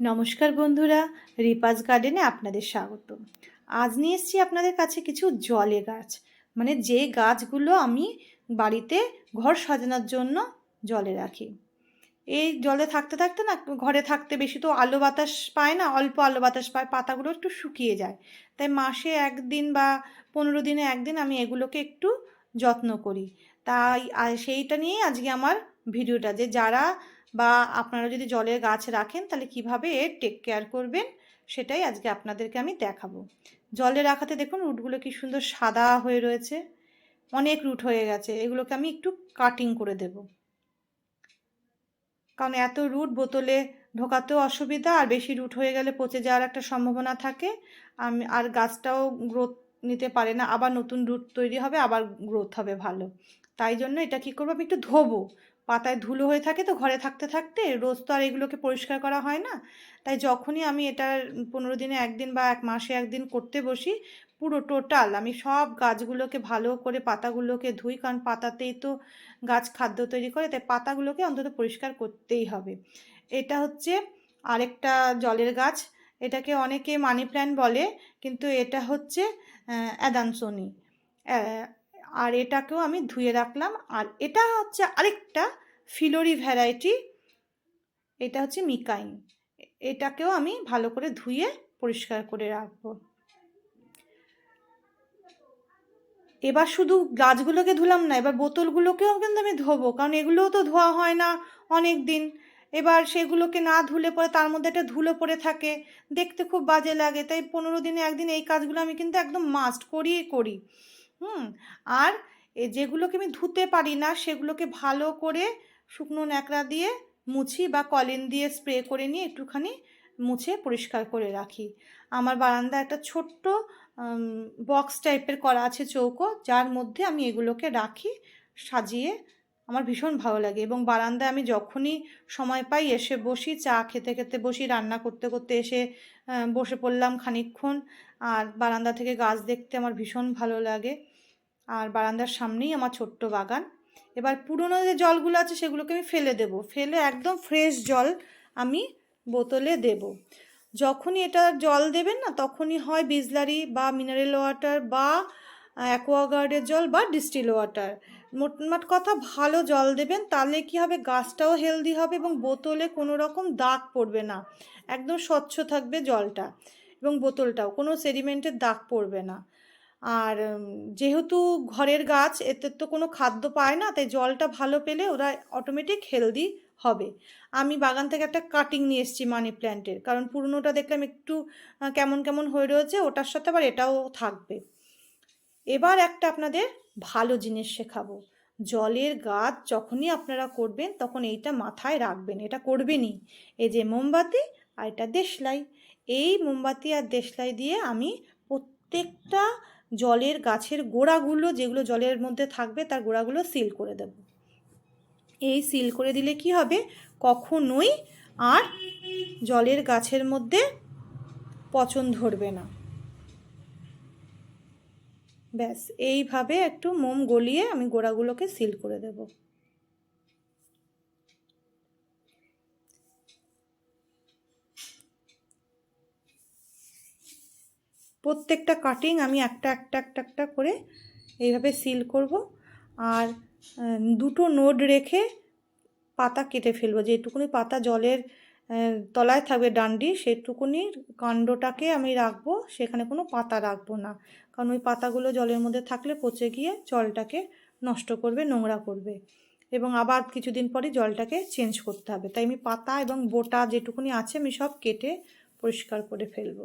নমস্কার বন্ধুরা, রিপাস গার্ডেনে আপনাদের স্বাগত আজ নিয়ে এসেছি আপনাদের কাছে কিছু জলে গাছ। মানে যে গাছগুলো আমি বাড়িতে ঘর সাজানোর জন্য জলে রাখি। এই জলে থাকতে থাকতে না, ঘরে থাকতে বেশি তো আলো বাতাস পায় না, অল্প আলো বাতাস পায়, পাতাগুলো একটু শুকিয়ে যায়। তাই মাসে একদিন বা পনেরো দিনে একদিন আমি এগুলোকে একটু যত্ন করি। তাই সেইটা নিয়েই আজকে আমার ভিডিওটা। যে যারা বা আপনারা যদি জলের গাছ রাখেন, তাহলে কীভাবে এর টেক কেয়ার করবেন? সেটাই আজকে আপনাদেরকে আমি দেখাবো। জলে রাখাতে দেখুন, রুটগুলো কি সুন্দর সাদা হয়ে রয়েছে। অনেক রুট হয়ে গেছে। এগুলোকে আমি একটু কাটিং করে দেব। কারণ এত রুট বোতলে ঢোকাতেও অসুবিধা, আর বেশি রুট হয়ে গেলে পচে যাওয়ার একটা সম্ভাবনা থাকে। আমি, আর গাছটাও গ্রোথ নিতে পারে না। আবার নতুন রুট তৈরি হবে, আবার গ্রোথ হবে ভালো। তাই জন্য এটা কি করব? আমি একটু ধোবো। পাতায় ধুলো হয়ে থাকে তো ঘরে থাকতে থাকতে রোজ তো আর এগুলোকে পরিষ্কার করা হয় না। তাই যখনই আমি এটার পনেরো দিনে একদিন বা এক মাসে একদিন করতে বসি, পুরো টোটাল আমি সব গাছগুলোকে ভালো করে পাতাগুলোকে ধুই, কারণ পাতাতেই তো গাছ খাদ্য তৈরি করে, তাই পাতাগুলোকে অন্তত পরিষ্কার করতেই হবে। এটা হচ্ছে আরেকটা জলের গাছ, এটাকে অনেকে মানি প্ল্যান্ট বলে, কিন্তু এটা হচ্ছে অ্যাদানসোনি। আর এটাকেও আমি ধুয়ে রাখলাম। আর এটা হচ্ছে আরেকটা ফিলোরি ভ্যারাইটি, এটা হচ্ছে মিকাইন। এটাকেও আমি ভালো করে ধুয়ে পরিষ্কার করে রাখব। এবার শুধু গাছগুলোকে ধুলাম না, এবার বোতলগুলোকেও কিন্তু আমি ধোবো, কারণ এগুলোও তো ধোয়া হয় না অনেক দিন এবার সেগুলোকে না ধুলে পরে তার মধ্যে একটা ধুলো পড়ে থাকে, দেখতে খুব বাজে লাগে, তাই পনেরো দিনে একদিন এই কাজগুলো আমি কিন্তু একদম মাস্ট করিই করি। হুম, আর যেগুলোকে আমি ধুতে পারি না, সেগুলোকে ভালো করে শুকনো ন্যাকড়া দিয়ে মুছি বা কলিন দিয়ে স্প্রে করে নিয়ে একটুখানি মুছে পরিষ্কার করে রাখি। আমার বারান্দা একটা ছোট্ট বক্স টাইপের করা আছে চৌকো, যার মধ্যে আমি এগুলোকে রাখি, সাজিয়ে আমার ভীষণ ভালো লাগে এবং বারান্দায় আমি যখনই সময় পাই এসে বসি, চা খেতে খেতে বসি, রান্না করতে করতে এসে বসে পড়লাম খানিক্ষণ আর বারান্দা থেকে গাছ দেখতে আমার ভীষণ ভালো লাগে। আর বারান্দার সামনেই আমার ছোট্ট বাগান। এবার পুরনো যে জলগুলো আছে সেগুলোকে আমি ফেলে দেব। ফেলে একদম ফ্রেশ জল আমি বোতলে দেব। যখনই এটা জল দেবেন না, তখনই হয় বিজলারি বা মিনারেল ওয়াটার বা অ্যাকোয়াগার্ডের জল বা ডিস্টিল ওয়াটার মোটমাট কথা, ভালো জল দেবেন, তাহলে কি হবে? গাছটাও হেলদি হবে এবং বোতলে কোনো রকম দাগ পড়বে না। একদম স্বচ্ছ থাকবে জলটা এবং বোতলটাও, কোনো সেডিমেন্টের দাগ পড়বে না। আর যেহেতু ঘরের গাছ, এতে তো কোনো খাদ্য পায় না, তাই জলটা ভালো পেলে ওরা অটোমেটিক হেলদি হবে। আমি বাগান থেকে একটা কাটিং নিয়ে এসেছি মানি প্ল্যান্টের কারণ পুরনোটা দেখলাম একটু কেমন কেমন হয়ে রয়েছে, ওটার সাথে আবার এটাও থাকবে। এবার একটা আপনাদের ভালো জিনিস শেখাবো। জলের গাছ যখনই আপনারা করবেন, তখন এইটা মাথায় রাখবেন, এটা করবেনই। এই যে মোমবাতি আর এটা দেশলাই। এই মোমবাতি আর দেশলাই দিয়ে আমি প্রত্যেকটা জলের গাছের গোড়াগুলো, যেগুলো জলের মধ্যে থাকবে, তার গোড়াগুলো সিল করে দেব। এই সিল করে দিলে কি হবে? কখনোই আর জলের গাছের মধ্যে পচন ধরবে না। ব্যাস, এইভাবে একটু মোম গলিয়ে আমি গোড়াগুলোকে সিল করে দেব। প্রত্যেকটা কাটিং আমি একটা একটা একটা একটা করে এইভাবে সিল করব। আর দুটো নোড রেখে পাতা কেটে ফেলব। যেটুকুনি পাতা জলের তলায় থাকবে ডান্ডি, সেটুকুনি কাণ্ডটাকে আমি রাখব। সেখানে কোনো পাতা রাখব না। কারণ ওই পাতাগুলো জলের মধ্যে থাকলে পচে গিয়ে জলটাকে নষ্ট করবে, নোংরা করবে। এবং আবার কিছুদিন পরে জলটাকে চেঞ্জ করতে হবে। তাই আমি পাতা এবং বোটা যেটুকুনি আছে আমি সব কেটে পরিষ্কার করে ফেলব।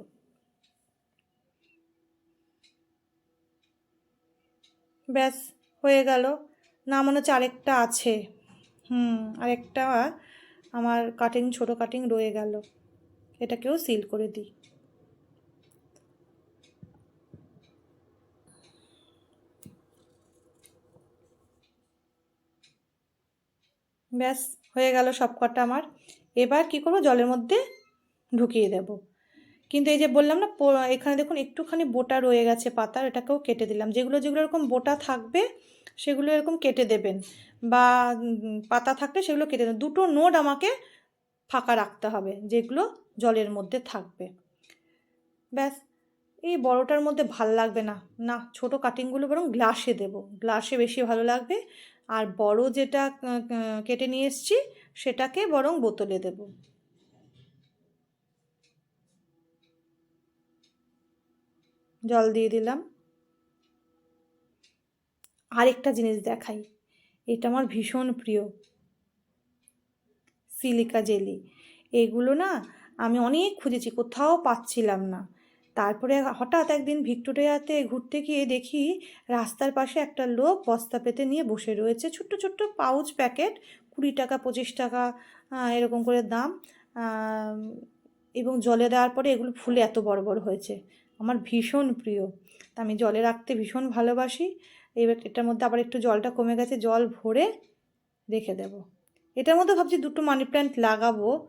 ব্যাস, হয়ে গেল। না, মনে হচ্ছে আরেকটা আছে। হুম, আরেকটা আমার কাটিং ছোট কাটিং রয়ে গেল। এটাকেও সিল করে দিই। ব্যাস, হয়ে গেল সব কটা আমার। এবার কি করব? জলের মধ্যে ঢুকিয়ে দেব। কিন্তু এই যে বললাম না এখানে দেখুন একটুখানি বোটা রয়ে গেছে পাতার, এটাকেও কেটে দিলাম। যেগুলো যেগুলো এরকম বোটা থাকবে, সেগুলো এরকম কেটে দেবেন। বা পাতা থাকলে সেগুলো কেটে দেবেন। দুটো নোট আমাকে ফাঁকা রাখতে হবে, যেগুলো জলের মধ্যে থাকবে। ব্যাস, এই বড়টার মধ্যে ভালো লাগবে না। না, ছোট কাটিংগুলো বরং গ্লাসে দেব। গ্লাসে বেশি ভালো লাগবে। আর বড় যেটা কেটে নিয়ে এসছি, সেটাকে বরং বোতলে দেব। জল দিয়ে দিলাম। আরেকটা জিনিস দেখাই, এটা আমার ভীষণ প্রিয়। সিলিকা জেলি, এগুলো না আমি অনেক খুঁজেছি, কোথাও পাচ্ছিলাম না। তারপরে হঠাৎ একদিন ভিক্টোরিয়াতে ঘুরতে গিয়ে দেখি রাস্তার পাশে একটা লোক বস্তা পেতে নিয়ে বসে রয়েছে। ছোট্ট ছোট্ট পাউচ প্যাকেট, কুড়ি টাকা, পঁচিশ টাকা এরকম করে দাম। এবং জলে দেওয়ার পরে এগুলো ফুলে এত বড় বড় হয়েছে। আমার ভীষণ প্রিয়। তা আমি জলে রাখতে ভীষণ ভালোবাসি। এবার এটার মধ্যে আবার একটু জলটা কমে গেছে, জল ভরে রেখে দেব। এটার মধ্যে ভাবছি দুটো মানি প্ল্যান্ট লাগাবো।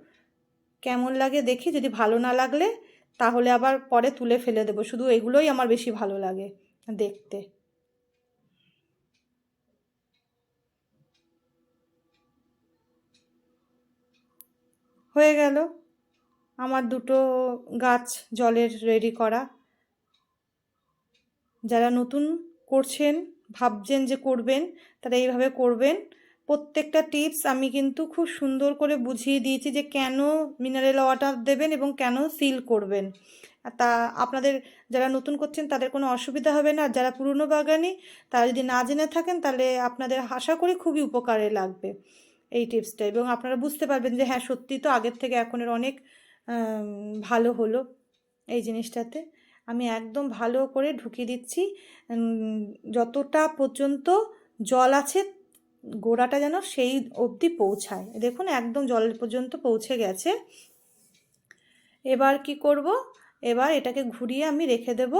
কেমন লাগে দেখি, যদি ভালো না লাগলে তাহলে আবার পরে তুলে ফেলে দেবো। শুধু এগুলোই আমার বেশি ভালো লাগে দেখতে। হয়ে গেল। আমার দুটো গাছ জলের রেডি করা। যারা নতুন করছেন, ভাবছেন যে করবেন, তারা এইভাবে করবেন। প্রত্যেকটা টিপস আমি কিন্তু খুব সুন্দর করে বুঝিয়ে দিয়েছি যে কেন মিনারেল ওয়াটার দেবেন এবং কেন সিল করবেন। তা আপনাদের যারা নতুন করছেন, তাদের কোনো অসুবিধা হবে না। যারা পুরনো বাগানি, তারা যদি না জেনে থাকেন, তাহলে আপনাদের আশা করি খুবই উপকারে লাগবে এই টিপসটা। এবং আপনারা বুঝতে পারবেন যে হ্যাঁ সত্যি তো আগের থেকে এখনের অনেক ভালো হলো এই জিনিসটাতে। আমি একদম ভালো করে ঢুকিয়ে দিচ্ছি। যতটা পর্যন্ত জল আছে, গোড়াটা যেন সেই অবধি পৌঁছায়। দেখুন, একদম জলের পর্যন্ত পৌঁছে গেছে। এবার কি করব? এবার এটাকে ঘুরিয়ে আমি রেখে দেব।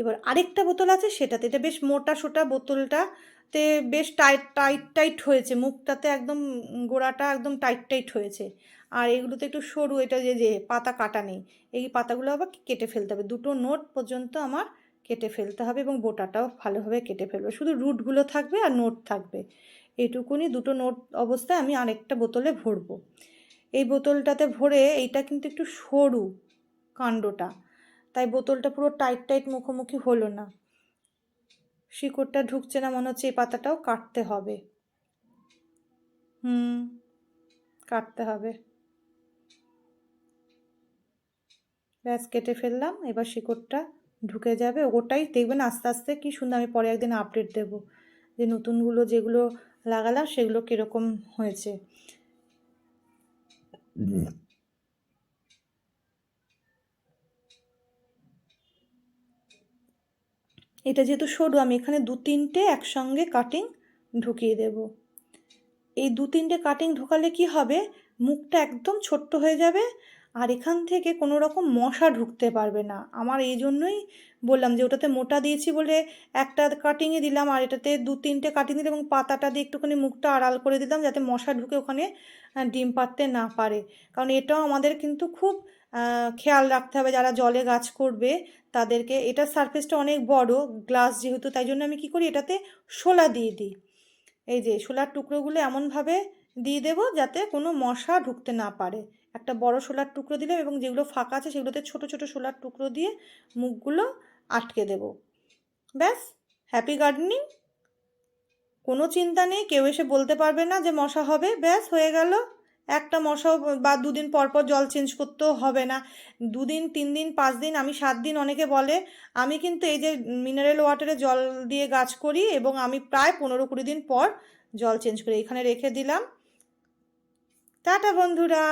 এবার আরেকটা বোতল আছে সেটাতে। এটা বেশ মোটা সোটা বোতলটাতে বেশ টাইট টাইট টাইট হয়েছে। মুখটাতে একদম গোড়াটা একদম টাইট টাইট হয়েছে। আর এগুলোতে একটু সরু, এটা যে যে, পাতা কাটা নেই, এই পাতাগুলো আবার কেটে ফেলতে হবে। দুটো নোট পর্যন্ত আমার কেটে ফেলতে হবে এবং বোটাটাও ভালোভাবে কেটে ফেলবে। শুধু রুটগুলো থাকবে আর নোট থাকবে। এইটুকুনি দুটো নোট অবস্থায় আমি আরেকটা বোতলে ভরবো। এই বোতলটাতে ভরে এইটা কিন্তু একটু সরু কাণ্ডটা, তাই বোতলটা পুরো টাইট টাইট মুখোমুখি হলো না। শিকড়টা ঢুকছে না, মনে হচ্ছে এই পাতাটাও কাটতে হবে। হুম, কাটতে হবে। ব্যাস, কেটে ফেললাম। এবার শিকড়টা ঢুকে যাবে। ওটাই দেখবেন আস্তে আস্তে কি সুন্দর, আমি পরে একদিন আপডেট দেব যে নতুনগুলো যেগুলো লাগালাম সেগুলো কীরকম হয়েছে। এটা যেহেতু সরু, আমি এখানে দু তিনটে একসঙ্গে কাটিং ঢুকিয়ে দেব। এই দু তিনটে কাটিং ঢোকালে কি হবে? মুখটা একদম ছোট্ট হয়ে যাবে। আর এখান থেকে কোনো রকম মশা ঢুকতে পারবে না। আমার এই জন্যই বললাম যে, ওটাতে মোটা দিয়েছি বলে একটা কাটিংয়ে দিলাম আর এটাতে দু তিনটে কাটিং দিলাম এবং পাতাটা দিয়ে একটুখানি মুখটা আড়াল করে দিলাম যাতে মশা ঢুকে ওখানে ডিম পাততে না পারে। কারণ এটাও আমাদের কিন্তু খুব খেয়াল রাখতে হবে যারা জলে গাছ করবে তাদেরকে। এটার সারফেসটা অনেক বড় গ্লাস যেহেতু, তাই জন্য আমি কি করি, এটাতে শোলা দিয়ে দিই। এই যে শোলার টুকরোগুলো এমনভাবে দিয়ে দেবো যাতে কোনো মশা ঢুকতে না পারে। একটা বড় শোলার টুকরো দিলাম এবং যেগুলো ফাঁকা আছে সেগুলোতে ছোট ছোট শোলার টুকরো দিয়ে মুখগুলো আটকে দেব। ব্যাস হ্যাপি গার্ডেনিং কোনো চিন্তা নেই, কেউ এসে বলতে পারবে না যে মশা হবে। ব্যাস, হয়ে গেল। একটা মশাও বা দুদিন পর পর জল চেঞ্জ করতেও হবে না। দুদিন, তিন দিন, পাঁচ দিন, আমি সাত দিন অনেকে বলে, আমি কিন্তু এই যে মিনারেল ওয়াটারে জল দিয়ে গাছ করি এবং আমি প্রায় পনেরো কুড়ি দিন পর জল চেঞ্জ করি। এখানে রেখে দিলাম। টাটা বন্ধুরা।